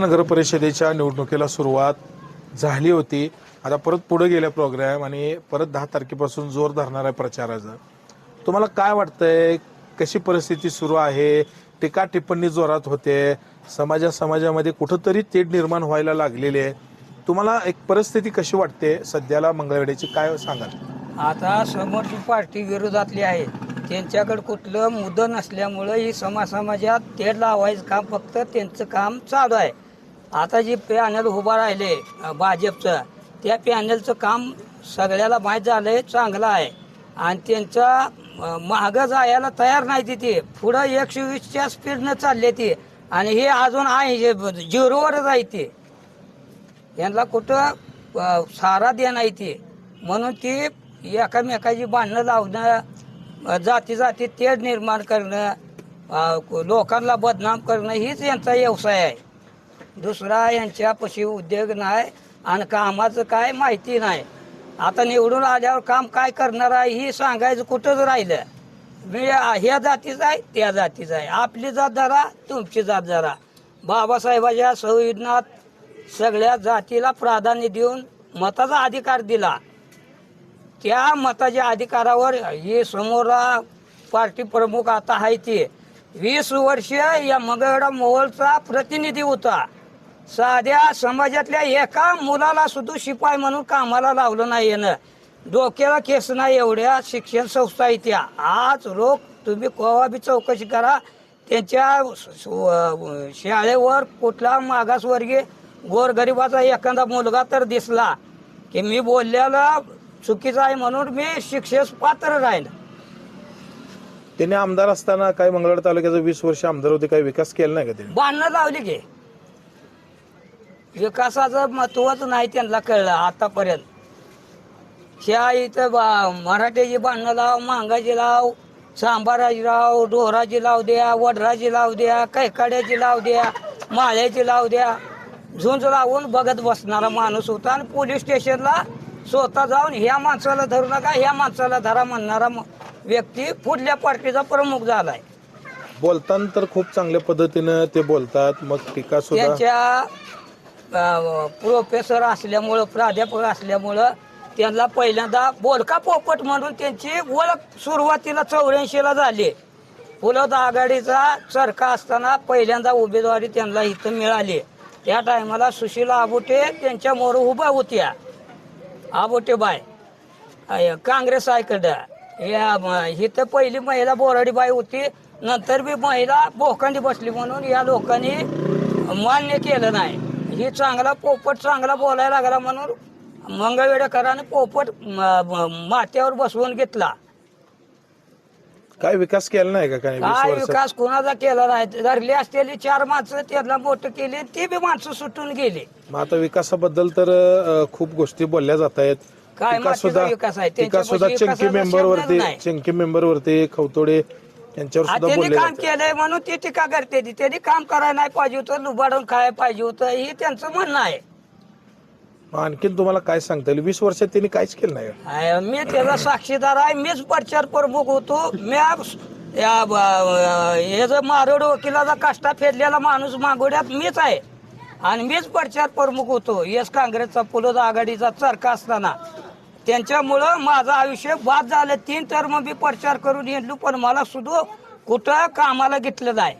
नगर परिषदेच्या निवडणुकीला सुरुवात झाली होती. आता परत पुढे गेल्या प्रोग्राम आणि परत दहा तारखेपासून जोर धरणार आहे प्रचाराचा. तुम्हाला काय वाटतंय? कशी परिस्थिती सुरू आहे? टीका टिप्पणी जोरात होते. समाजा समाजामध्ये कुठंतरी तेढ निर्माण व्हायला लागलेली आहे. तुम्हाला एक परिस्थिती कशी वाटते? सध्याला मंगळवेड्याची काय सांगाल? आता समोरची पार्टी विरोधातली आहे. त्यांच्याकडे कुठलं मुद्दा नसल्यामुळं ही समाज समाजात तेढ लावायचं काम फक्त त्यांचं काम चालू आहे. आता जे पॅनल उभा राहिले भाजपचं त्या पॅनलचं काम सगळ्याला माहीत झालंय चांगलं आहे. आणि त्यांचा मागं जायला तयार नाही तिथे पुढं एकशे वीसच्या स्पीडनं चालले ते. आणि हे अजून आहे झिरोवरच आहे ते. यांना कुठं सारा देणं आहे ते. म्हणून ती एकामेकाची भांडणं लावणं जाती जाती तेढ निर्माण करणं लोकांना बदनाम करणं हीच यांचा व्यवसाय आहे. दुसरा यांच्यापाशी उद्योग नाही आणि कामाचं काय माहिती नाही. आता निवडून आल्यावर काम काय करणार आहे ही सांगायचं कुठंच राहिलं. मी ह्या जातीचं आहे त्या जातीचं आहे. आपली जात जरा तुमची जात जरा बाबासाहेबाच्या संविधानात सगळ्या जातीला प्राधान्य देऊन मताचा अधिकार दिला. त्या मताच्या अधिकारावर हे समोर पार्टी प्रमुख आता आहे ते. वीस वर्ष या मंगळवेढा मोहलचा प्रतिनिधी होता. साध्या समाजातल्या एका मुलाला सुद्धा शिपाई म्हणून कामाला लावलं नाही येणं डोक्याला केस नाही एवढ्या शिक्षण संस्था आहेत त्या. आज लोक तुम्ही केव्हा बी चौकशी करा. त्यांच्या शाळेवर कुठला मागासवर्गीय गोरगरिबाचा एखादा मुलगा तर दिसला की मी बोललेला चुकीचं आहे म्हणून मी शिक्षेस पात्र राहील त्यांनी आमदार असताना काय मंगळवेढा तालुक्याचा वीस वर्ष आमदार होते काही विकास केला नाही का त्यांनी? बांधणं लावली की. विकासाचं महत्वच नाही त्यांना कळलं आतापर्यंत. ह्या इथं बा मराठ्याची बांधणं लाव मांगाची लाव सांबाराची लाव डोहराची लाव द्या वडराची लाव द्या कैकाड्याची लाव द्या माळ्याची लाव द्या. झुंज लावून बघत बसणारा माणूस होता आणि पोलीस स्टेशनला स्वतः जाऊन ह्या माणसाला धरू नका ह्या माणसाला धरा म्हणणारा व्यक्ती पुढल्या पार्टीचा प्रमुख झालाय. बोलताना तर खूप चांगल्या पद्धतीनं ते बोलतात. मग टीका सुद्धा त्यांच्या प्रोफेसर असल्यामुळं प्राध्यापक असल्यामुळं त्यांना पहिल्यांदा बोलका पोपट म्हणून त्यांची ओळख सुरुवातीला चौऱ्याऐंशीला झाली. फुलत आघाडीचा चरखा असताना पहिल्यांदा उमेदवारी त्यांना इथं मिळाली. त्या टायमाला सुशीला आबोटे त्यांच्या मोर उभ्या होत्या. आबोटे बाय. काँग्रेस आयकडं या इथं पहिली महिला बोराडी बाई होती. नंतर बी महिला बोकांडी बसली म्हणून या लोकांनी मान्य केलं नाही. ही चांगला पोपट चांगला बोलायला लागला म्हणून मंगळवेडेकरांनी पोपट माथ्यावर बसवून घेतला. काय विकास केला नाही का काय विकास कोणाचा केला नाही? धरली असलेली चार माणसं त्यांना मोठं केली ती बी माणसं सुटून गेली. मग आता विकासाबद्दल तर अ, खूप गोष्टी बोलल्या जात आहेत. काय मातीचा सुद्धा विकास आहे? चंकी मेंबर वरती नाही. चंकी मेंबर वरती खवतोडे यांच्यावर सुद्धा त्यांनी बोलले काम जाते. केलंय म्हणून ती टीका करते ती. त्यांनी काम करायला नाही पाहिजे होतं लुबाडून खायला पाहिजे होतं हे त्यांचं म्हणणं आहे. मग आणखीन तुम्हाला काय सांगता येईल? वीस वर्षात त्यांनी काहीच केलं नाही. का? आहे, मी त्याचा साक्षीदार आहे मीच प्रचार प्रमुख होतो. मी हे जर मारोड वकिलाचा काष्टा फेडलेला माणूस मागोड्यात मीच आहे. आणि मीच प्रचार प्रमुख होतो. यस काँग्रेसचा पुलद आघाडीचा चरका असताना. त्यांच्यामुळं माझं आयुष्य बाद झालं. तीन टर्म मी प्रचार करून येलो पण मला सुद्धा कुठं कामाला घेतलं नाही.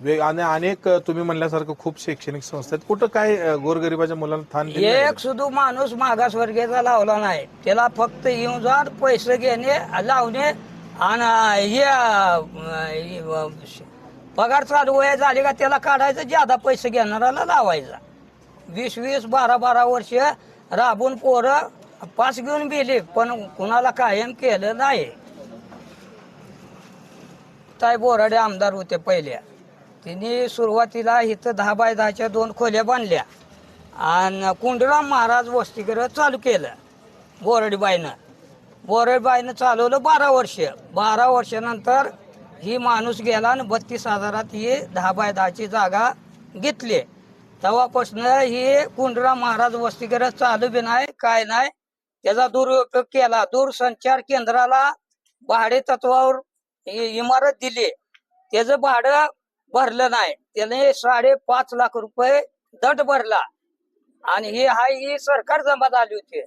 वे- आणि अनेक तुम्ही म्हणल्यासारखं खूप शैक्षणिक संस्था आहेत. कुठं काय अ, गोरगरिबाच्या मुलांना दिलं नाही? एक सुद्धा माणूस मागासवर्गीयचा लावला नाही. त्याला फक्त येऊन जाऊन पैसे घेणे लावणे आणि हे अं, पगार चालू वय झाली का त्याला काढायचं ज्यादा पैसे घेणाराला लावायचा. वीस वीस बारा बारा वर्ष राबून पोरं पास घेऊन गेले पण कुणाला कायम केलं नाही. ताई बोराडे आमदार होते पहिल्या. त्यांनी सुरुवातीला इथं दहा बाय दहाच्या दोन खोल्या बांधल्या आणि कुंडराम महाराज वसतिगृह चालू केलं बोरडीबाईनं. बोरडीबाईनं चालवलं बारा वर्ष. बारा वर्षानंतर ही माणूस गेला आणि बत्तीस हजारात ही दहा बाय दहाची जागा घेतली. तेव्हापासून ही कुंडराम महाराज वसतिगृह चालू बी नाही काय नाही. त्याचा दुरुपयोग केला. दूरसंचार केंद्राला भाडे तत्वावर इमारत दिली. त्याचं भाडं भरलं नाही. त्याने साडेपाच लाख रुपये दट भरला. आणि ही हाय ही सरकार जमा झाली होती.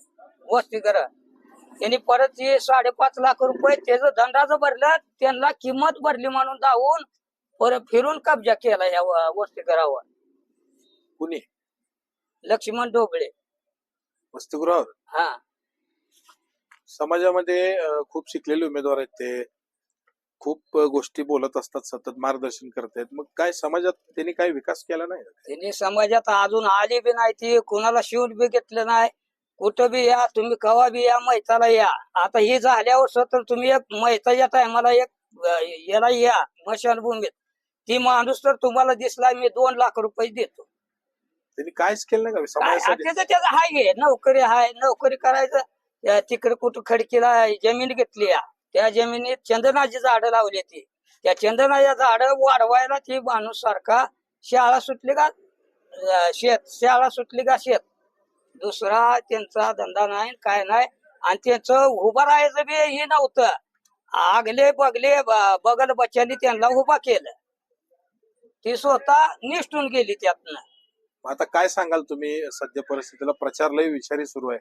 वस्तीकर त्यांनी परत हे साडेपाच लाख रुपये त्याचं दंडाचं भरलं त्यांना किंमत भरली म्हणून दावून परत फिरून कब्जा केला या वस्तीकरावर कुणी? लक्ष्मण ढोबळे. वसतिगृहावर? हा. समाजामध्ये खूप शिकलेले उमेदवार आहेत ते. खूप गोष्टी बोलत असतात सतत मार्गदर्शन करतात मग काय समाजात त्यांनी काय विकास केला नाही? त्यांनी समाजात अजून आली बी नाही ती. कुणाला शिवून बी घेतलं नाही. कुठं बी या तुम्ही कवा बी या मैताला या. आता हे झाल्यावर तर तुम्ही एक मैताच्या टायमाला एक याला या मशानभूमीत ती माणूस तर तुम्हाला दिसला मी दोन लाख रुपये देतो. त्यांनी कायच केलं नाही का? त्याचं हाय आहे नोकरी हाय नोकरी करायचं. त्या तिकडे कुठं खडकीला जमीन घेतली या. त्या जमिनीत चंदनाची झाडं लावली ती. त्या चंदनाच्या झाड वाढवायला ती माणूस सारखा शाळा सुटली का शेत शाळा सुटली का शेत. दुसरा त्यांचा धंदा नाही काय नाही. आणि त्यांचं उभं राहायचं बी हे नव्हतं. आगले बगले बगल बच्चांनी त्यांना उभा केलं. ती स्वतः निष्ठून गेली त्यातनं. आता काय सांगाल तुम्ही? सध्या परिस्थितीला प्रचार लय विचारी सुरू आहे.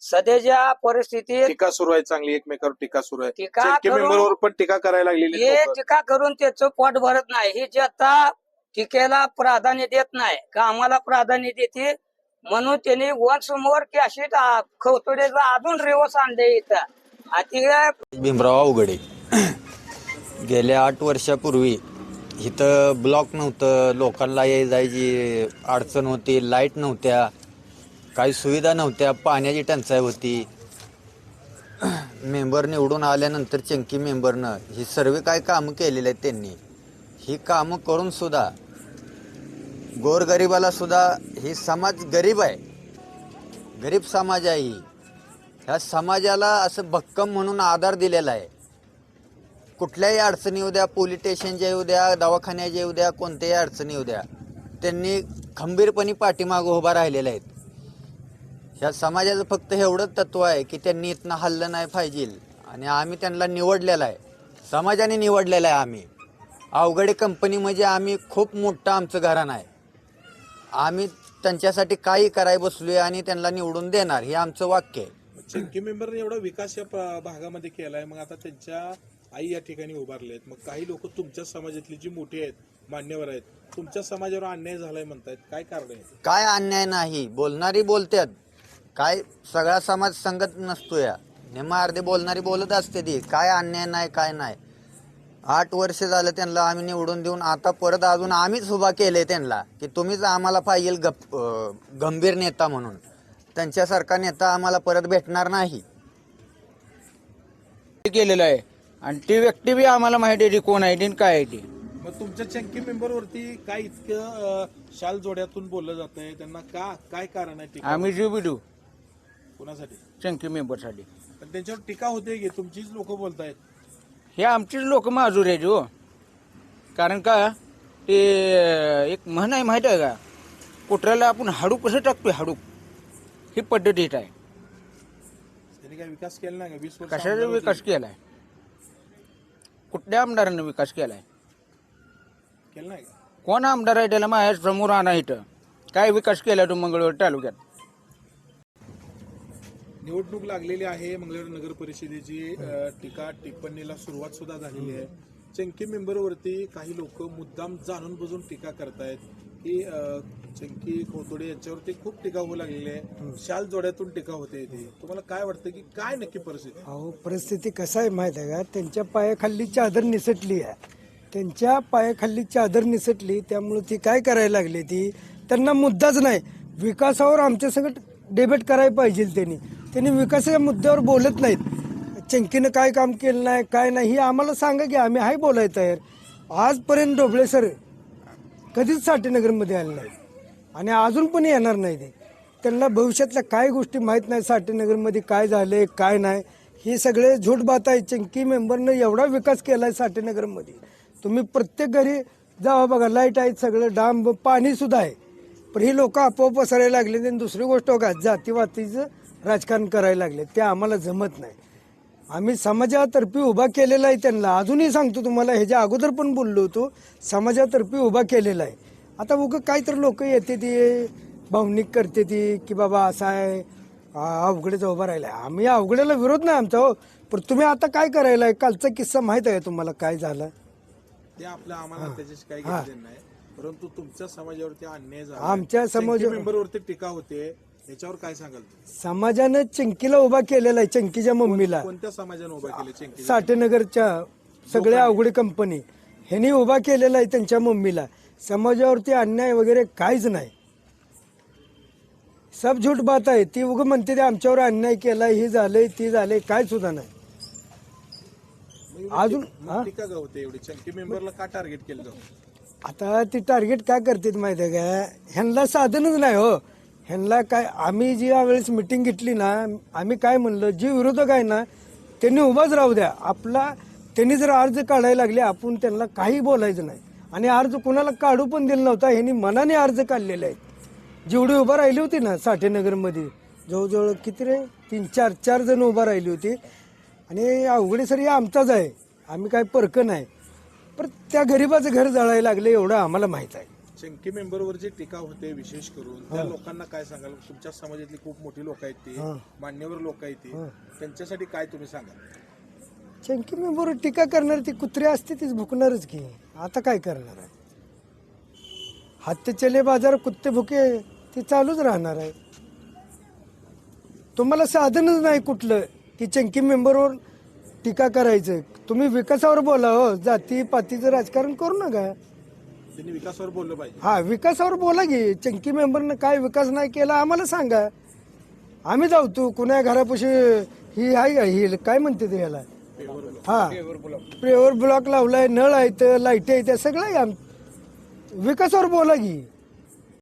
सध्याच्या परिस्थितीत टीका सुरू आहे चांगली एकमेकावर टीका सुरू आहे. टीका करून- मेंबरवर पण टीका करायला लागलेली हे लोकं. टीका करून त्याचं पोट भरत नाही. ही जनता टीकेला प्राधान्य देत नाही का आम्हाला प्राधान्य देते म्हणून त्यांनी वन समोर की अशी खवतोड्याचा अजून रिवर्स आणले इथं. आणि ते भीमराव अवघडे. गेल्या आठ वर्षापूर्वी इथं ब्लॉक नव्हतं लोकांना ये जायची अडचण होती लाइट नव्हत्या. काही सुविधा नव्हत्या पाण्याची टंचाई होती. मेंबर निवडून आल्यानंतर चंकी मेंबरनं ही सर्व काय कामं केलेली आहेत त्यांनी. ही कामं करून सुद्धा गोरगरिबाला सुद्धा ही समाज गरीब आहे. गरीब समाज आहे ही. ह्या समाजाला असं भक्कम म्हणून आधार दिलेला आहे. कुठल्याही अडचणी येऊ द्या पोलीस स्टेशनच्या येऊ द्या दवाखान्याच्या येऊ द्या कोणत्याही अडचणी येऊ द्या त्यांनी खंबीरपणे पाठीमागं उभा राहिलेला आहेत. ह्या समाजाचं फक्त एवढंच तत्व आहे की त्यांनी इथनं हल्लं नाही पाहिजे आणि आम्ही त्यांना निवडलेलं आहे. समाजाने निवडलेलं आहे आम्ही. अवघडे कंपनी म्हणजे आम्ही खूप मोठं आमचं घराणं आहे. आम्ही त्यांच्यासाठी काही कराय बसलोय आणि त्यांना निवडून देणार हे आमचं वाक्य आहे. चंकी मेंबरने एवढा विकास या प- भागामध्ये केलाय. मग आता त्यांच्या आई या ठिकाणी उभारलेत. मग काही लोक तुमच्या समाजातली जी मोठी आहेत मान्यवर आहेत तुमच्या समाजावर अन्याय झालाय म्हणतायत. काय कारण आहे? काय अन्याय नाही. बोलणारी बोलतात काय सगळा समाज संगत नसतो या. नेमा अर्धे बोलणारी बोलत असते ती. काय अन्याय नाही काय नाही. आठ वर्ष झालं त्यांना आम्ही निवडून देऊन आता परत अजून आम्हीच उभा केले त्यांना की तुम्हीच आम्हाला पाहिजे गप गंभीर नेता म्हणून. त्यांच्यासारखा नेता आम्हाला परत भेटणार नाही. केलेलं आहे. आणि ती व्यक्ती बी आम्हाला माहिती आहे ती कोण आहे ती आणि काय आहे ती. मग तुमच्या चंकी मेंबरवरती काय इतकं अं, शाल जोड्यातून बोललं जात आहे त्यांना का काय कारण आहे आम्ही जीव बिडू कुणासाठी? चंकी मेंबरसाठी. पण त्यांच्यावर टीका होते की तुमचीच लोक बोलतायत? हे आमचीच लोक माजूर आहेत हो. कारण का ते एक म्हण आहे माहिती आहे का? कुत्र्याला आपण हाडूक कसं टाकतोय हाडूक? ही पद्धत येत आहे. त्यांनी काय विकास केला नाही का? वीस वर्ष कशाचा आमदार विकास होते. केलाय? कुठल्या आमदारानं विकास केलाय? केला नाही का? कोण आमदार आहे त्याला माझ्यासमोर आणा इथं? काय विकास केला तो मंगळवार तालुक्यात? निवडणूक लागलेली आहे. मंगळवेढ नगर परिषदेची टीका टिप्पणीला सुरुवात सुद्धा झालेली आहे. चंकी मेंबरवरती काही लोक मुद्दाम जाणून बुजून टीका करतायत की चंकी खोतोडे यांच्यावरती खूप टीका होऊ लागलेली आहे. शाल जोड्यातून टीका होते इथे. तुम्हाला काय वाटतं की काय नक्की परिस्थिती? अहो परिस्थिती कसं आहे माहिती आहे का? त्यांच्या पायाखाली चादर निसटली आहे. त्यांच्या पायाखाली चादर निसटली त्यामुळे ती काय करायला लागली ती? त्यांना मुद्दाच नाही. विकासावर आमच्या सगळं डेबेट करायला पाहिजे त्यांनी. त्यांनी विकासाच्या मुद्द्यावर बोलत नाहीत. चंकीनं काय काम केलं नाही काय नाही हे आम्हाला सांगा की आम्ही हाय बोलाय तयार. आजपर्यंत ढोबळे सर कधीच साठेनगरमध्ये आले नाही आणि अजून पण येणार नाही ते त्यांना भविष्यातल्या काय गोष्टी माहीत नाही साठेनगरमध्ये काय झाले काय नाही. हे सगळे झूट बात आहे. चंकी मेंबरनं एवढा विकास केला आहे साठेनगरमध्ये. तुम्ही प्रत्येक घरी जावा बघा लाइट आहेत सगळं डांब पाणीसुद्धा आहे. पण ही लोक आपोआप पसरायला लागले आणि दुसरी गोष्ट बघा जातीवातीचं राजकारण करायला लागले. ते आम्हाला जमत नाही. आम्ही समाजातर्फे उभा केलेला आहे त्यांना. अजूनही सांगतो तुम्हाला ह्याच्या अगोदर पण बोललो होतो समाजातर्फे उभा केलेला आहे. आता उगं काहीतरी लोक येते ती भावनिक करते ती की बाबा असं आहे अवघडेचा उभा राहिला आम्ही अवघडेला विरोध नाही आमचा हो. पण तुम्ही आता काय करायलाय? कालचा किस्सा माहीत आहे तुम्हाला? काय झाला? ते आपल्या आम्हाला त्याच्याशी काही नाही. परंतु तुमच्या समाजावरती अन्याय झाला आमच्या समाजा- मेंबरवरती टीका होते. याच्यावर काय सांगाल तुम्ही? समाजानं चंकीला उभा केलेला आहे चंकीच्या मम्मीला. कोणत्या समाजाने उभा केले चिंकी साठेनगरच्या सगळ्या अवघडी कंपनी. ह्यांनी उभा केलेला आहे त्यांच्या मम्मीला. समाजावरती अन्याय वगैरे काहीच नाही. सब झूट बात आहे. ती उग म्हणते ते आमच्यावर अन्याय केलाय हे झालंय ती झालंय काय सुद्धा नाही. अजून हा? मग टीका का होते एवढी? चंकी मेंबरला का टार्गेट केलं जातं आता ती टार्गेट काय करतात माहिती आहे का? ह्यांना साधनच नाही हो. ह्यांना काय आम्ही जी यावेळेस मिटिंग घेतली ना आम्ही काय म्हणलं जे विरोधक आहे ना त्यांनी उभाच राहू द्या. आपला त्यांनी जर अर्ज काढायला लागले आपण त्यांना काही बोलायचं नाही. आणि अर्ज कोणाला काढू पण दिला नव्हता ह्यांनी मनाने अर्ज काढलेले आहेत. जेवढी उभा राहिली होती ना साठेनगरमध्ये जवळजवळ किती रे? तीन चार चार जण उभा राहिली होती. आणि अवघडे सर हे आमचाच आहे. आम्ही काय परकं नाही. पण त्या गरीबाचं घर जळायला लागले एवढं आम्हाला माहीत आहे. चंकी मेंबरवर जी टीका होते विशेष करून त्या लोकांना काय सांगाल? तुमच्या समाजातली खूप मोठी लोक आहेत ती मान्यवर लोक आहेत ती. त्यांच्यासाठी काय तुम्ही सांगाल? चंकी मेंबर टीका करणार ती कुत्रे असते तीच भुकणारच की. आता काय करणार आहे? हातचे चले बाजार कुत्ते भुके ती चालूच राहणार आहे. तुम्हाला साधनच नाही कुठलं की चंकी मेंबरवर टीका करायचं. तुम्ही विकासावर बोला हो जाती पातीचं राजकारण करू नका. त्यांनी विकासावर बोललं पाहिजे. हा विकासावर बोला की चंकी मेंबरनं काय विकास नाही केला आम्हाला सांगा. आम्ही जाऊ तू कुणा घरापाशी ही आहे का? ही काय म्हणते ते याला? हा. प्रेवर ब्लॉक लावलाय नळ आहेत लाइट आहेत सगळं आहे आम- विकासावर बोला की.